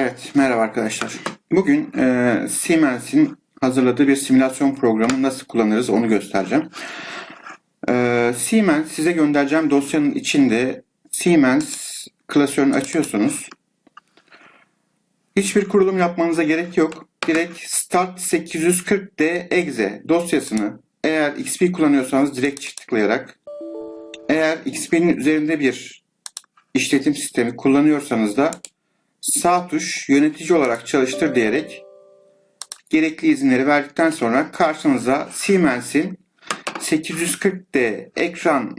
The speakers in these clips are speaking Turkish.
Evet, merhaba arkadaşlar. Bugün e, Siemens'in hazırladığı bir simülasyon programı nasıl kullanırız onu göstereceğim. E, Siemens size göndereceğim dosyanın içinde Siemens klasörünü açıyorsunuz. Hiçbir kurulum yapmanıza gerek yok. Direkt Start 840D exe dosyasını eğer XP kullanıyorsanız direkt çift tıklayarak eğer XP'nin üzerinde bir işletim sistemi kullanıyorsanız da sağ tuş yönetici olarak çalıştır diyerek gerekli izinleri verdikten sonra karşınıza Siemens'in 840D ekran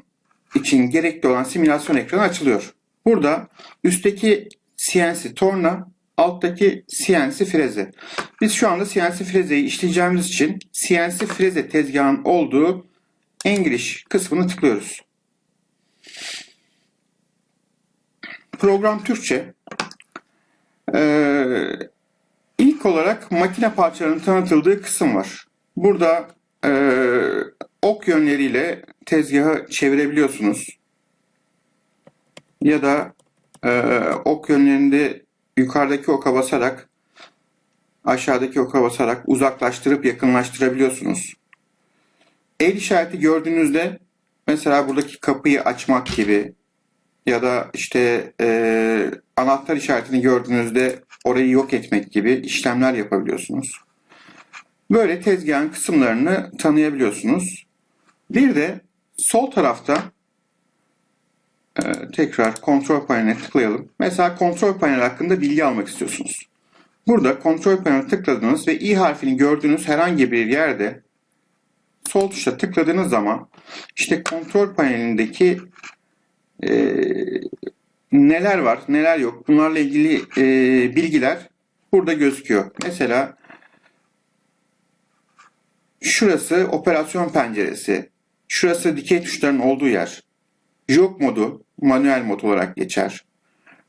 için gerekli olan simülasyon ekranı açılıyor. Burada üstteki CNC torna, alttaki CNC freze. Biz şu anda CNC frezeyi işleyeceğimiz için CNC freze tezgahın olduğu English kısmını tıklıyoruz. Program Türkçe. Ee, ilk olarak makine parçalarının tanıtıldığı kısım var. Burada e, ok yönleriyle tezgahı çevirebiliyorsunuz. Ya da e, ok yönlerinde yukarıdaki oka basarak aşağıdaki oka basarak uzaklaştırıp yakınlaştırabiliyorsunuz. El işareti gördüğünüzde mesela buradaki kapıyı açmak gibi ya da işte e, anahtar işaretini gördüğünüzde orayı yok etmek gibi işlemler yapabiliyorsunuz. Böyle tezgahın kısımlarını tanıyabiliyorsunuz. Bir de sol tarafta e, tekrar kontrol paneline tıklayalım. Mesela kontrol panel hakkında bilgi almak istiyorsunuz. Burada kontrol paneli tıkladınız ve i harfini gördüğünüz herhangi bir yerde sol tuşa tıkladığınız zaman işte kontrol panelindeki e, neler var, neler yok bunlarla ilgili e, bilgiler burada gözüküyor. Mesela şurası operasyon penceresi, şurası dikey tuşların olduğu yer. Jog modu manuel mod olarak geçer.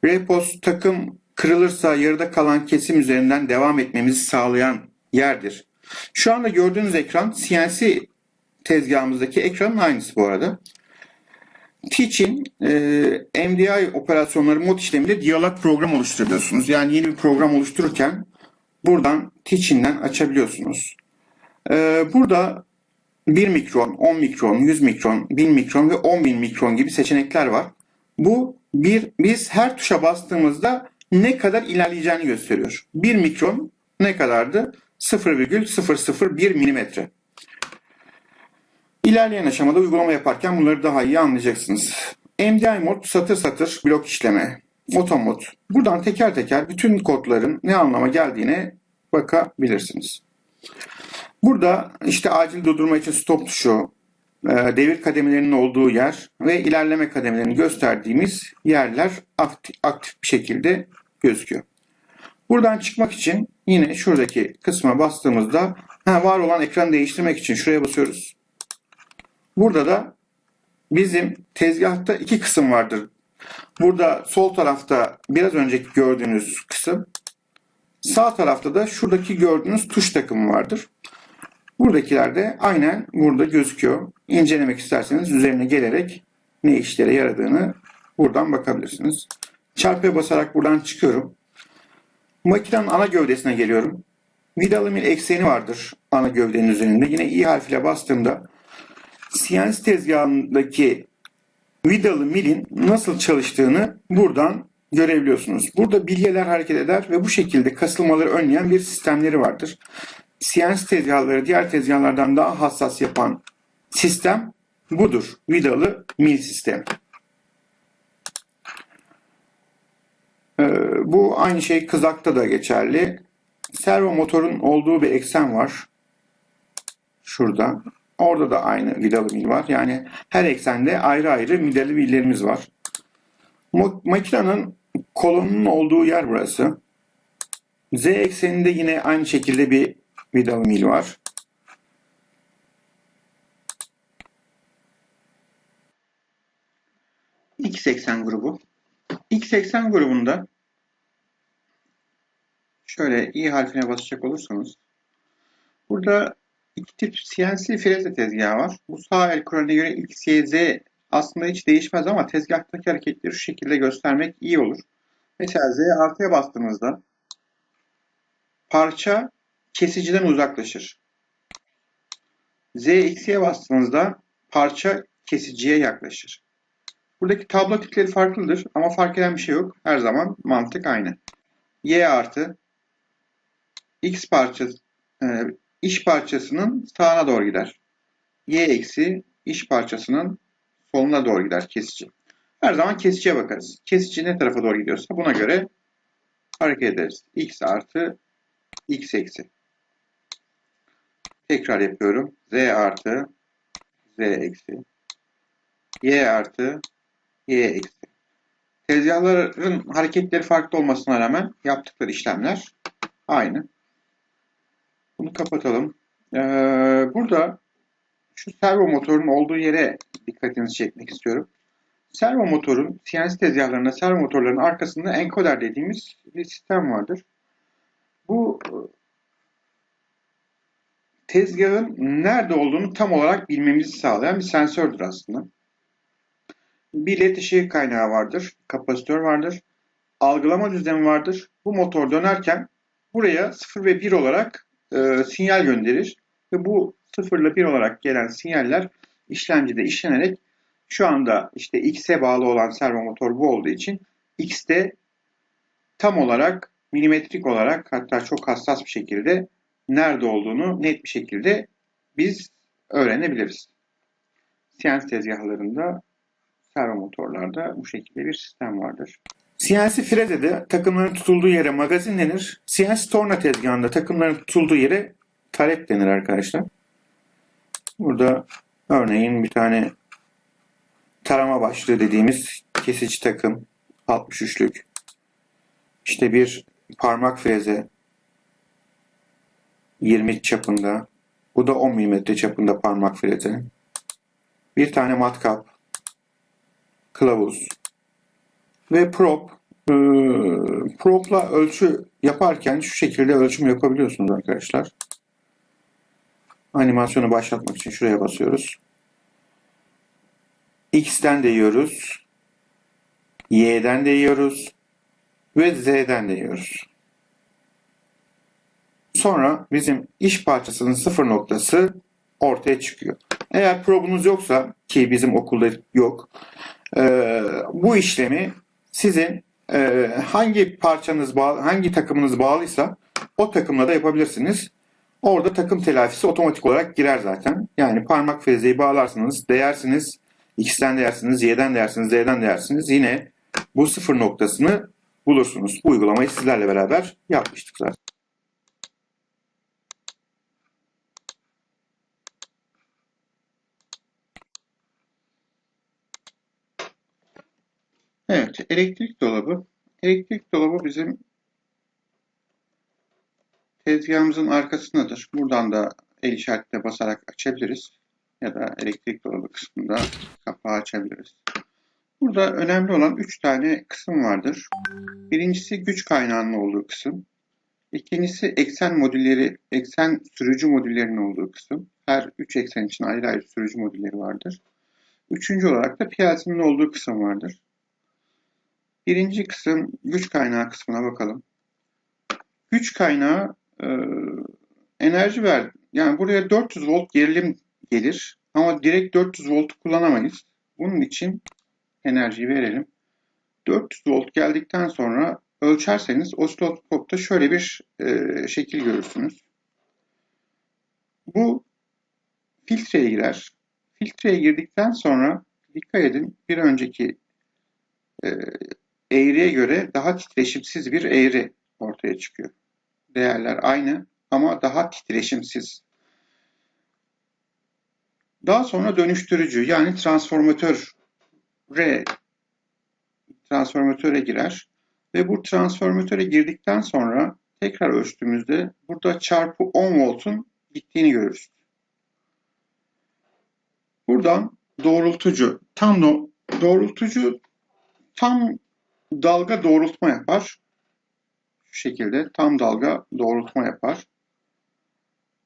Repos takım kırılırsa yarıda kalan kesim üzerinden devam etmemizi sağlayan yerdir. Şu anda gördüğünüz ekran CNC tezgahımızdaki ekranın aynısı bu arada. Teach'in e, MDI operasyonları mod işlemiyle diyalog program oluşturabiliyorsunuz. Yani yeni bir program oluştururken buradan Teach'in'den açabiliyorsunuz. E, burada 1 mikron, 10 mikron, 100 mikron, 1000 mikron ve 10.000 mikron gibi seçenekler var. Bu bir biz her tuşa bastığımızda ne kadar ilerleyeceğini gösteriyor. 1 mikron ne kadardı? 0,001 milimetre. İlerleyen aşamada uygulama yaparken bunları daha iyi anlayacaksınız. MDI mod satır satır blok işleme. Otomod. Buradan teker teker bütün kodların ne anlama geldiğine bakabilirsiniz. Burada işte acil durdurma için stop tuşu, e, devir kademelerinin olduğu yer ve ilerleme kademelerini gösterdiğimiz yerler aktif, aktif bir şekilde gözüküyor. Buradan çıkmak için yine şuradaki kısma bastığımızda var olan ekranı değiştirmek için şuraya basıyoruz. Burada da bizim tezgahta iki kısım vardır. Burada sol tarafta biraz önceki gördüğünüz kısım. Sağ tarafta da şuradaki gördüğünüz tuş takımı vardır. Buradakiler de aynen burada gözüküyor. İncelemek isterseniz üzerine gelerek ne işlere yaradığını buradan bakabilirsiniz. Çarpıya basarak buradan çıkıyorum. Makinenin ana gövdesine geliyorum. Vidalı mil ekseni vardır ana gövdenin üzerinde. Yine i harfiyle bastığımda CNC tezgahındaki vidalı milin nasıl çalıştığını buradan görebiliyorsunuz. Burada bilyeler hareket eder ve bu şekilde kasılmaları önleyen bir sistemleri vardır. CNC tezgahları diğer tezgahlardan daha hassas yapan sistem budur. Vidalı mil sistemi. Ee, bu aynı şey kızakta da geçerli. Servo motorun olduğu bir eksen var. Şurada. Orada da aynı vidalı mil var. Yani her eksende ayrı ayrı vidalı millerimiz var. Makinenin kolonunun olduğu yer burası. Z ekseninde yine aynı şekilde bir vidalı mil var. X eksen grubu. X eksen grubunda şöyle i harfine basacak olursanız burada iki tip CNC freze tezgahı var. Bu sağ el kuralına göre Y, Z aslında hiç değişmez ama tezgahtaki hareketleri şu şekilde göstermek iyi olur. Mesela Z artıya bastığınızda parça kesiciden uzaklaşır. Z eksiye bastığınızda parça kesiciye yaklaşır. Buradaki tablo tipleri farklıdır ama fark eden bir şey yok. Her zaman mantık aynı. Y artı X parçası e, iş parçasının sağına doğru gider. Y eksi iş parçasının soluna doğru gider kesici. Her zaman kesiciye bakarız. Kesici ne tarafa doğru gidiyorsa buna göre hareket ederiz. X artı X eksi. Tekrar yapıyorum. Z artı Z eksi. Y artı Y eksi. Tezgahların hareketleri farklı olmasına rağmen yaptıkları işlemler aynı. Bunu kapatalım. Ee, burada şu servo motorun olduğu yere dikkatinizi çekmek istiyorum. Servo motorun CNC tezgahlarında servo motorların arkasında enkoder dediğimiz bir sistem vardır. Bu tezgahın nerede olduğunu tam olarak bilmemizi sağlayan bir sensördür aslında. Bir ışığı kaynağı vardır, kapasitör vardır, algılama düzlemi vardır. Bu motor dönerken buraya 0 ve 1 olarak e, sinyal gönderir ve bu 0 ile 1 olarak gelen sinyaller işlemcide işlenerek şu anda işte X'e bağlı olan servo motor bu olduğu için X'te tam olarak milimetrik olarak hatta çok hassas bir şekilde nerede olduğunu net bir şekilde biz öğrenebiliriz. CNC tezgahlarında servo motorlarda bu şekilde bir sistem vardır. CNC frezede takımların tutulduğu yere magazin denir. CNC torna tezgahında takımların tutulduğu yere taret denir arkadaşlar. Burada örneğin bir tane tarama başlığı dediğimiz kesici takım 63'lük. İşte bir parmak freze 20 çapında. Bu da 10 mm çapında parmak freze. Bir tane matkap, kılavuz ve prop. Ee, prop'la ölçü yaparken şu şekilde ölçüm yapabiliyorsunuz arkadaşlar. Animasyonu başlatmak için şuraya basıyoruz. X'ten de yiyoruz. Y'den de yiyoruz. Ve Z'den de yiyoruz. Sonra bizim iş parçasının sıfır noktası ortaya çıkıyor. Eğer probunuz yoksa ki bizim okulda yok e, bu işlemi sizin e, hangi parçanız bağlı, hangi takımınız bağlıysa o takımla da yapabilirsiniz. Orada takım telafisi otomatik olarak girer zaten. Yani parmak frezeyi bağlarsınız, değersiniz. X'ten değersiniz, Y'den değersiniz, Z'den değersiniz. Yine bu sıfır noktasını bulursunuz. Bu uygulamayı sizlerle beraber yapmıştık zaten. Evet, elektrik dolabı. Elektrik dolabı bizim tezgahımızın arkasındadır. Buradan da el işaretine basarak açabiliriz. Ya da elektrik dolabı kısmında kapağı açabiliriz. Burada önemli olan 3 tane kısım vardır. Birincisi güç kaynağının olduğu kısım. İkincisi eksen modülleri, eksen sürücü modüllerinin olduğu kısım. Her 3 eksen için ayrı ayrı sürücü modülleri vardır. Üçüncü olarak da piyasının olduğu kısım vardır. Birinci kısım güç kaynağı kısmına bakalım. Güç kaynağı e, enerji ver. Yani buraya 400 volt gerilim gelir ama direkt 400 volt kullanamayız. Bunun için enerjiyi verelim. 400 volt geldikten sonra ölçerseniz osiloskopta şöyle bir e, şekil görürsünüz. Bu filtreye girer. Filtreye girdikten sonra dikkat edin bir önceki e, eğriye göre daha titreşimsiz bir eğri ortaya çıkıyor. Değerler aynı ama daha titreşimsiz. Daha sonra dönüştürücü yani transformatör R transformatöre girer ve bu transformatöre girdikten sonra tekrar ölçtüğümüzde burada çarpı 10 voltun gittiğini görürüz. Buradan doğrultucu tam doğrultucu tam dalga doğrultma yapar. Şu şekilde tam dalga doğrultma yapar.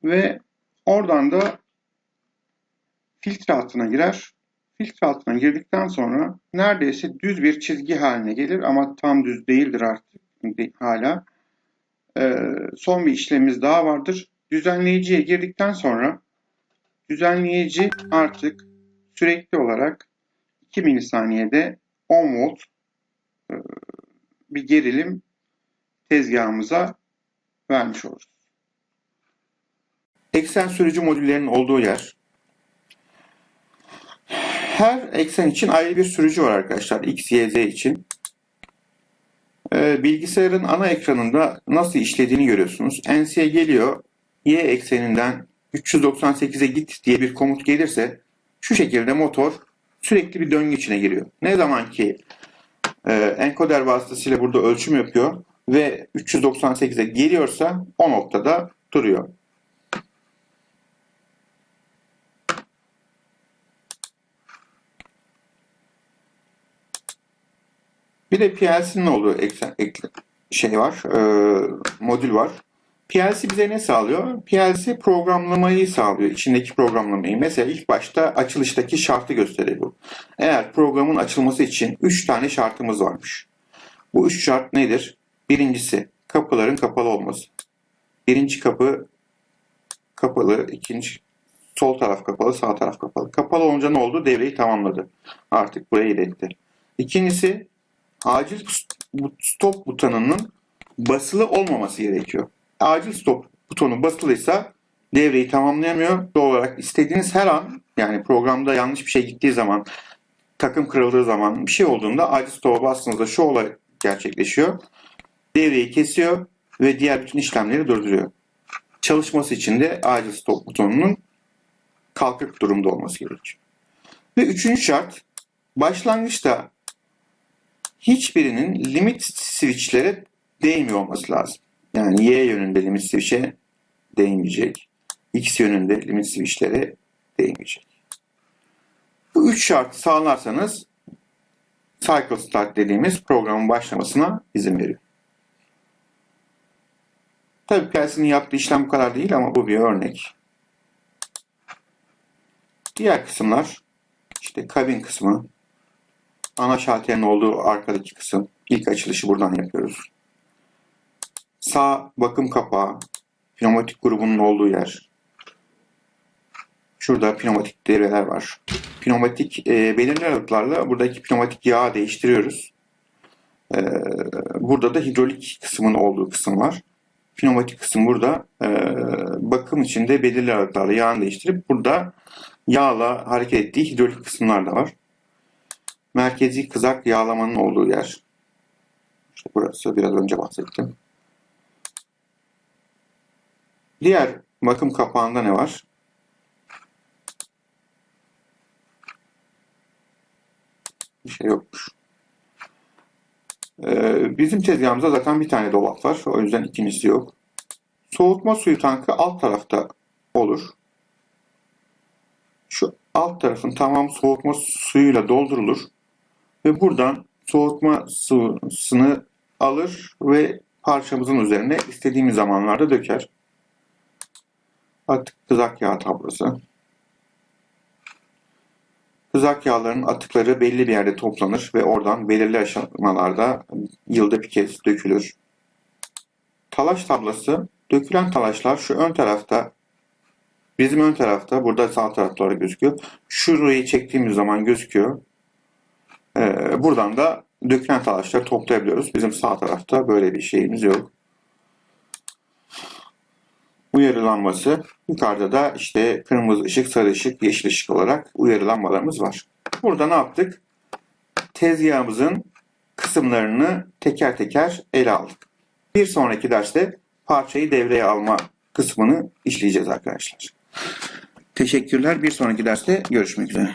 Ve oradan da filtre altına girer. Filtre altına girdikten sonra neredeyse düz bir çizgi haline gelir ama tam düz değildir artık hala. e, son bir işlemimiz daha vardır. Düzenleyiciye girdikten sonra düzenleyici artık sürekli olarak 2 milisaniyede 10 volt bir gerilim tezgahımıza vermiş oluruz. Eksen sürücü modüllerinin olduğu yer. Her eksen için ayrı bir sürücü var arkadaşlar. X, Y, Z için. Ee, bilgisayarın ana ekranında nasıl işlediğini görüyorsunuz. NC'ye geliyor. Y ekseninden 398'e git diye bir komut gelirse şu şekilde motor sürekli bir döngü içine giriyor. Ne zaman ki e, enkoder vasıtasıyla burada ölçüm yapıyor ve 398'e geliyorsa o noktada duruyor. Bir de PLC'nin olduğu eksen, ekle, şey var, e, modül var. PLC bize ne sağlıyor? PLC programlamayı sağlıyor, içindeki programlamayı. Mesela ilk başta açılıştaki şartı gösteriyor. Eğer programın açılması için 3 tane şartımız varmış. Bu 3 şart nedir? Birincisi kapıların kapalı olması. Birinci kapı kapalı, ikinci sol taraf kapalı, sağ taraf kapalı. Kapalı olunca ne oldu? Devreyi tamamladı. Artık buraya iletti. İkincisi acil stop butonunun basılı olmaması gerekiyor. Acil stop butonu basılıysa devreyi tamamlayamıyor. Doğal olarak istediğiniz her an yani programda yanlış bir şey gittiği zaman takım kırıldığı zaman bir şey olduğunda acil stop'a bastığınızda şu olay gerçekleşiyor. Devreyi kesiyor ve diğer bütün işlemleri durduruyor. Çalışması için de acil stop butonunun kalkık durumda olması gerekiyor. Ve üçüncü şart başlangıçta hiçbirinin limit switchlere değmiyor olması lazım. Yani Y yönünde limit switch'e değmeyecek. X yönünde limit switch'lere değmeyecek. Bu üç şartı sağlarsanız cycle start dediğimiz programın başlamasına izin veriyor. Tabii PLC'nin yaptığı işlem bu kadar değil ama bu bir örnek. Diğer kısımlar işte kabin kısmı, ana şalterin olduğu arkadaki kısım. İlk açılışı buradan yapıyoruz. Sağ bakım kapağı, pneumatik grubunun olduğu yer. Şurada pneumatik devreler var. Pneumatik e, belirli aralıklarla buradaki pneumatik yağı değiştiriyoruz. E, burada da hidrolik kısmın olduğu kısım var. Pneumatik kısım burada. E, bakım için de belirli aralıklarla yağını değiştirip burada yağla hareket ettiği hidrolik kısımlar da var. Merkezi kızak yağlamanın olduğu yer. İşte burası biraz önce bahsettim. Diğer bakım kapağında ne var? Bir şey yokmuş. Ee, bizim tezgahımızda zaten bir tane dolap var. O yüzden ikincisi yok. Soğutma suyu tankı alt tarafta olur. Şu alt tarafın tamam soğutma suyuyla doldurulur. Ve buradan soğutma sıvısını alır ve parçamızın üzerine istediğimiz zamanlarda döker. Atık kızak yağı tablosu. Kızak yağlarının atıkları belli bir yerde toplanır ve oradan belirli aşamalarda yılda bir kez dökülür. Talaş tablası, dökülen talaşlar şu ön tarafta, bizim ön tarafta, burada sağ tarafta gözüküyor. Şurayı çektiğimiz zaman gözüküyor. Ee, buradan da dökülen talaşları toplayabiliyoruz. Bizim sağ tarafta böyle bir şeyimiz yok. Uyarı lambası. Yukarıda da işte kırmızı ışık, sarı ışık, yeşil ışık olarak uyarı lambalarımız var. Burada ne yaptık? Tezgahımızın kısımlarını teker teker ele aldık. Bir sonraki derste parçayı devreye alma kısmını işleyeceğiz arkadaşlar. Teşekkürler. Bir sonraki derste görüşmek üzere.